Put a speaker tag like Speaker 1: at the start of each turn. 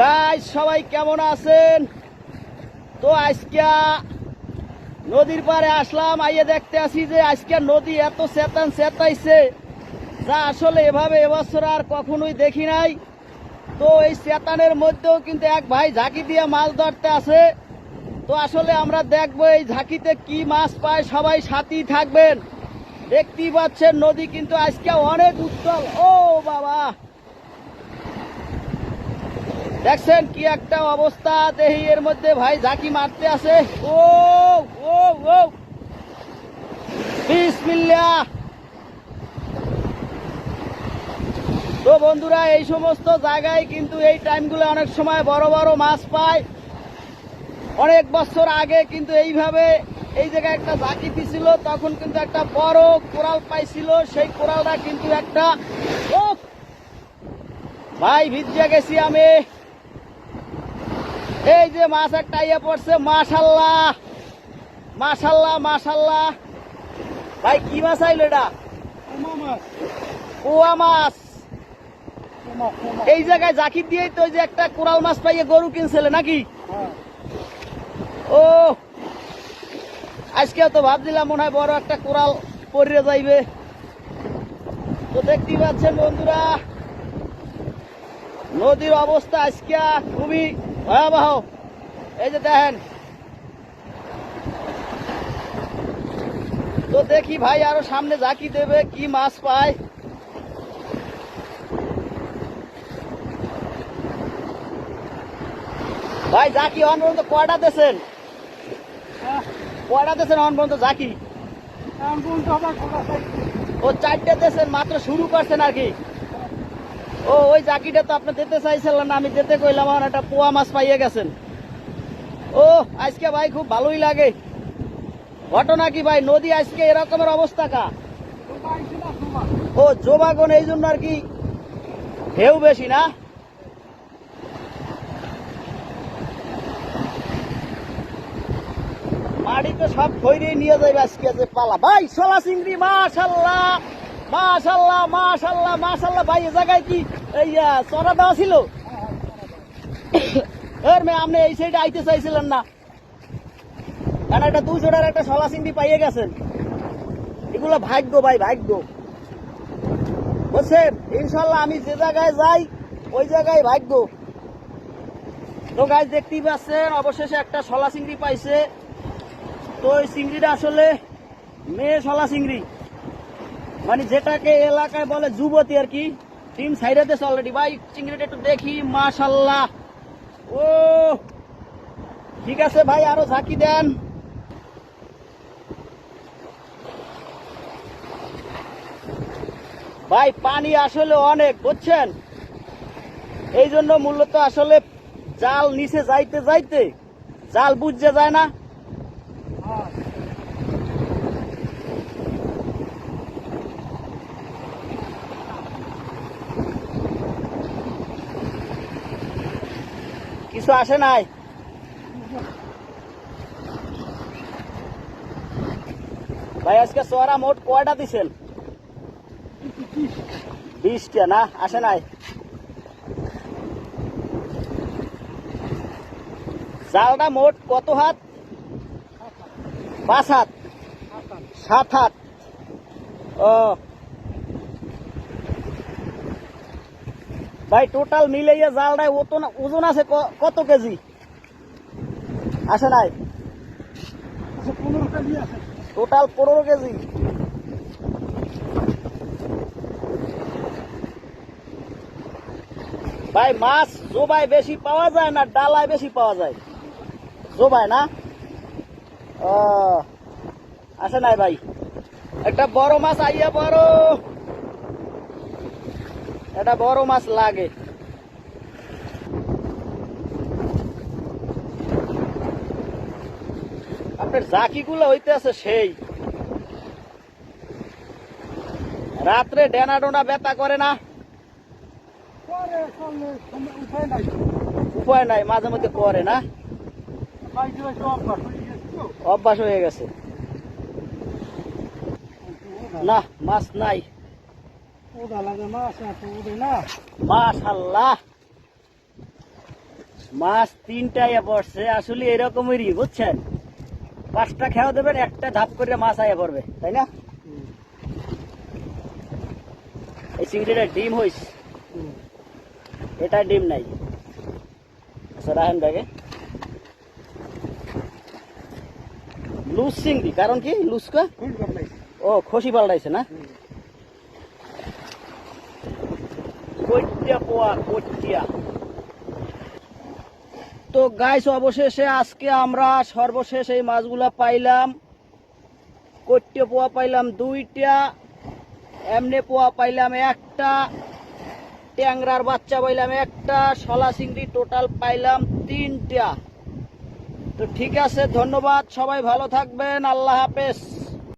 Speaker 1: Guys সবাই কেমন আছেন? তো আজকে নদীর পাড়ে আসলাম, আইয়ে দেখতে আসি যে আজকে নদী এত চেতান চেতাইছে যা আসলে এভাবে এবছর আর কখনোই দেখি নাই। তো এই চেতানের মধ্যেও কিন্তু এক ভাই ঝাঁকি দিয়ে মাছ ধরতে আছে তো আসলে আমরা দেখব এই ঝাঁকিতে কি মাছ পায়, সবাই সাথেই থাকবেন। দেখতেই পাচ্ছেন নদী কিন্তু আজকে অনেক উত্তল। ও বাবা! দেখছেন কি একটা অবস্থা? দেহি, এর মধ্যে ভাই ঝাঁকি মারতে আছে ও ও ও বিসমিল্লাহ। তো বন্ধুরা, এই সমস্ত জায়গায় কিন্তু এই টাইমগুলো অনেক সময় বড় বড় মাছ পায়। অনেক বছর আগে কিন্তু এইভাবে এই জায়গায় একটা ঝাঁকি দিছিল তখন কিন্তু একটা বড় কোরাল পাইছিল। সেই কোরালটা কিন্তু একটা ভাই ভিজিয়ে গেছি আমি। এই যে মাছ একটা ইয়ে পড়ছে মাশাল্লাহ। মাশাল্লাহ মাশাল্লাহ। ভাই কি মাছ আইলো এটা? কুয়া মাছ। এই জায়গায় জাকি দিয়েই তো যে একটা কোরাল মাছ পাইয়ে গরু কিনছিলে নাকি? ও আজকে তো ভাবছিলাম মনে হয় বড় একটা কোরাল পড়ে যাইবে। তো দেখতেই পাচ্ছেন বন্ধুরা নদীর অবস্থা আজকে খুবই ভয়াবহ। এই যে দেখেন। তো দেখি ভাই আরও সামনে জাকি দেবে কি মাছ পায়। ভাই জাকি অন পর্যন্ত কয়টা দেছেন কয়টা দেছেন অন পর্যন্ত জাকি? ও চারটে দেশের মাত্র শুরু করছেন আর কি। ও, ওই জাকিটা তো আপনি দিতে চাইছিলেন আমি দিতে কইলাম, আমার একটা পোয়া মাছ পাইয়ে গেছেন। ও, আজকে ভাই খুব ভালোই লাগে। ঘটনা কি ভাই? নদী আজকে এরকমের অবস্থা কা? ও, জোবাগন, এই জন্য আর কি ঢেউ বেশি না? মাটিতে সব খৈরে নিয়ে যাইবে আজকে যে পালা। ভাই সোলা চিংড়ি, মাশাল্লাহ! মাশাল্লাহ মাশাল্লাহ মাশাল্লাহ ভাই, এ জায়গায় কি এই চড়া দেওয়া ছিল? এর মেয়ে আপনি এই সাইডে আইতে চাইছিলেন না। কারণ একটা দুই জোড়ার একটা সোলা চিংড়ি পাইয়ে গেছেন। এগুলো ভাগ্য, ভাই, ভাগ্য। বুঝছেন? ইনশাল্লাহ আমি যে জায়গায় যাই, ওই জায়গায় ভাগ্য। তো গাছ দেখতেই পাচ্ছেন, অবশেষে একটা শলা চিংড়ি পাইছে। তো ওই চিংড়িটা আসলে মেয়ে শলা চিংড়ি মানে যেটাকে এলাকায় বলে যুবতী আর কি টিম সাইডে অলরেডি ভাই, চিংড়িটা একটু দেখি, মাশাল্লাহ। ও, ঠিক আছে ভাই, আরও ঝাঁকি দেন। ভাই, পানি আসলে অনেক, বুঝছেন? এই জন্য মূলত আসলে জাল নিচে যাইতে যাইতে, জাল বুঝতে যায় না। কিছু আসে নাই। ভাই, আজকে সোয়ারা মোট কয়টা দিছেন? বিশটা, না? আসে নাই। জালটা মোট কত হাত? পাঁচ হাত। সাত হাত। ও ভাই টোটাল মিলাইয়া জালটায় ওজন ওজন আছে কত কেজি? আসে নাই? টোটাল পনেরো কেজি। ভাই, মাছ জোবায় বেশি পাওয়া যায় না, ডালায় বেশি পাওয়া যায়? জোবায় না? আসে নাই ভাই। একটা বড় মাছ আইয়া বড় একটা বড় মাছ লাগে। আপনার জাকিগুলো হইতে আছে সেই। রাত্রে ডেনা ডোনা ব্যথা করে না? উপায় নাই মাঝে মধ্যে করে না? অভ্যাস হয়ে গেছে। না মাছ নাই। মাছ পড়ছে। আসলে বুঝছেন? পাঁচটা দেবেন, একটা ধাপ করে মাছ পড়বে, তাই না? এই ডিম এটা ডিম নাই। আচ্ছা রাহেন লুজ চিংড়ি, কারণ কি? লুজকা ও, খসি পাল্টাইছে না? তো গাইস অবশেষে আজকে আমরা সর্বশেষ এই মাছগুলা পাইলাম। কৈটে পোয়া পাইলাম দুইটা, এমনে পোয়া পাইলাম একটা, ট্যাংরার বাচ্চা পাইলাম একটা, শলা চিংড়ি টোটাল পাইলাম তিনটা। তো ঠিক আছে, ধন্যবাদ, সবাই ভালো থাকবেন, আল্লাহ হাফেজ।